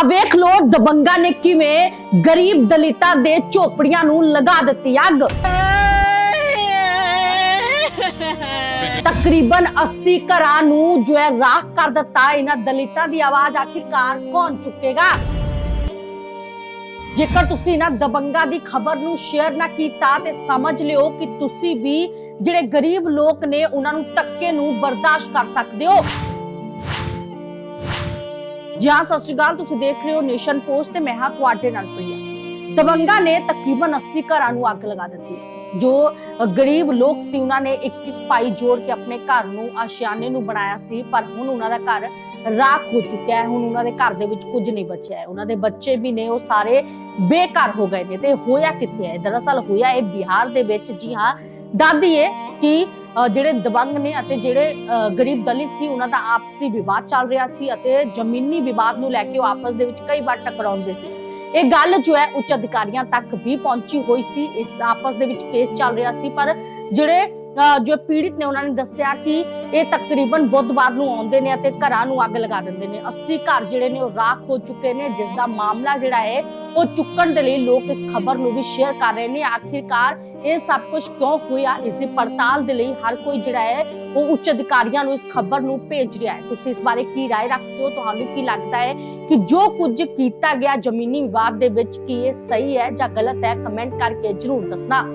ਆ ਵੇਖ ਲੋ ਦਬੰਗਾ ਨੇ ਕਿਵੇਂ ਗਰੀਬ ਦਲਿਤਾਂ ਦੇ ਝੋਪੜੀਆਂ ਨੂੰ ਲਗਾ ਦਿੱਤੀ ਅੱਗ। ਤਕਰੀਬਨ 80 ਘਰਾਂ ਨੂੰ ਜੋ ਹੈ ਰਾਖ ਕਰ ਦਿੱਤਾ ਇਹਨਾਂ ਦਲਿਤਾਂ ਦੀ ਆਵਾਜ਼। ਆਖਿਰਕਾਰ ਕੌਣ ਚੁੱਕੇਗਾ? ਜੇਕਰ ਤੁਸੀਂ ਨਾ ਦਬੰਗਾ ਦੀ ਖਬਰ ਨੂੰ ਸ਼ੇਅਰ ਨਾ ਕੀਤਾ ਤੇ ਸਮਝ ਲਿਓ ਕਿ ਤੁਸੀਂ ਵੀ ਜਿਹੜੇ ਗਰੀਬ ਲੋਕ ਨੇ, ਉਹਨਾਂ ਨੂੰ ਧੱਕੇ ਨੂੰ ਬਰਦਾਸ਼ਤ ਕਰ ਸਕਦੇ ਹੋ। ਜੀ ਹਾਂ ਸਤਿ ਸ਼੍ਰੀ ਅਕਾਲ, ਤੁਸੀਂ ਦੇਖ ਰਹੇ ਹੋ ਨੇਸ਼ਨ ਪੋਸਟ ਤੇ ਮੈਂ ਹਾਂ ਤੁਹਾਡੇ ਨਾਲ ਪ੍ਰਿਆ। ਦਬੰਗਾ ਨੇ ਤਕਰੀਬਨ 80 ਘਰਾਂ ਨੂੰ ਅੱਗ ਲਗਾ ਦਿੱਤੀ। ਜੋ ਗਰੀਬ ਲੋਕ ਸੀ, ਉਹਨਾਂ ਨੇ ਇੱਕ ਇੱਕ ਪਾਈ ਜੋੜ ਕੇ ਆਪਣੇ ਘਰ ਨੂੰ ਆਸ਼ਿਆਨੇ ਨੂੰ ਬਣਾਇਆ ਸੀ, ਪਰ ਹੁਣ ਉਹਨਾਂ ਦਾ ਘਰ ਰਾਖ ਹੋ ਚੁੱਕਿਆ ਹੈ। ਹੁਣ ਉਹਨਾਂ ਦੇ ਘਰ ਦੇ ਵਿੱਚ ਕੁਝ ਨਹੀਂ ਬਚਿਆ ਹੈ। ਉਹਨਾਂ ਦੇ ਬੱਚੇ ਵੀ ਨੇ, ਉਹ ਸਾਰੇ ਬੇਘਰ ਹੋ ਗਏ ਨੇ। ਤੇ ਹੋਇਆ ਕਿੱਥੇ ਹੈ? ਦਰਅਸਲ ਹੋਇਆ ਇਹ ਬਿਹਾਰ ਦੇ ਵਿੱਚ, ਜੀ ਹਾਂ ਦਾਦੀ ਹੈ ਕਿ ਜਿਹੜੇ ਦਬੰਗ ਨੇ ਅਤੇ ਜਿਹੜੇ ਅ, ਗਰੀਬ ਦਲਿਤ ਸੀ ਉਹਨਾਂ ਦਾ ਆਪਸੀ ਵਿਵਾਦ ਚੱਲ ਰਿਹਾ ਸੀ ਅਤੇ ਜ਼ਮੀਨੀ ਵਿਵਾਦ ਨੂੰ ਲੈ ਕੇ ਉਹ ਆਪਸ ਦੇ ਵਿੱਚ ਕਈ ਵਾਰ ਟਕਰਾਉਂਦੇ ਸੀ। ਇਹ ਗੱਲ ਜੋ ਹੈ ਉੱਚ ਅਧਿਕਾਰੀਆਂ ਤੱਕ ਵੀ ਪਹੁੰਚੀ ਹੋਈ ਸੀ ਇਸ ਆਪਸ ਦੇ ਵਿੱਚ ਕੇਸ ਚੱਲ ਰਿਹਾ ਸੀ ਪਰ ਜਿਹੜੇ ਜੋ ਪੀੜਿਤ ਨੇ ਉਹਨਾਂ ਨੇ ਦੱਸਿਆ ਕਿ ਇਹ ਤਕਰੀਬਨ ਬੁੱਧਵਾਰ ਨੂੰ ਆਉਂਦੇ ਨੇ ਅਤੇ ਘਰਾਂ ਨੂੰ ਅੱਗ ਲਗਾ ਦਿੰਦੇ ਨੇ 80 ਘਰ ਜਿਹੜੇ ਨੇ ਉਹ ਰਾਖ ਹੋ ਚੁੱਕੇ ਨੇ ਜਿਸ ਦਾ ਮਾਮਲਾ ਜਿਹੜਾ ਹੈ ਉਹ ਚੁੱਕਣ ਦੇ ਲਈ ਲੋਕ ਇਸ ਖਬਰ ਨੂੰ ਵੀ ਸ਼ੇਅਰ ਕਰ ਰਹੇ ਨੇ ਆਖਿਰਕਾਰ ਇਹ ਸਭ ਕੁਝ ਕਿਉਂ ਹੋਇਆ ਇਸ ਦੀ ਪੜਤਾਲ ਦੇ ਲਈ ਹਰ ਕੋਈ ਜਿਹੜਾ ਹੈ ਉਹ ਉੱਚ ਅਧਿਕਾਰੀਆਂ ਨੂੰ ਇਸ ਖਬਰ ਨੂੰ ਭੇਜ ਰਿਹਾ ਹੈ ਤੁਸੀਂ ਇਸ ਬਾਰੇ ਕੀ رائے ਰੱਖਦੇ ਹੋ ਤੁਹਾਨੂੰ ਕੀ ਲੱਗਦਾ ਹੈ ਕਿ ਜੋ ਕੁਝ ਕੀਤਾ ਗਿਆ ਜ਼ਮੀਨੀ ਵਿਵਾਦ ਦੇ ਵਿੱਚ ਕੀ ਇਹ ਸਹੀ ਹੈ ਜਾਂ ਗਲਤ ਹੈ ਕਮੈਂਟ ਕਰਕੇ ਜਰੂਰ ਦੱਸਣਾ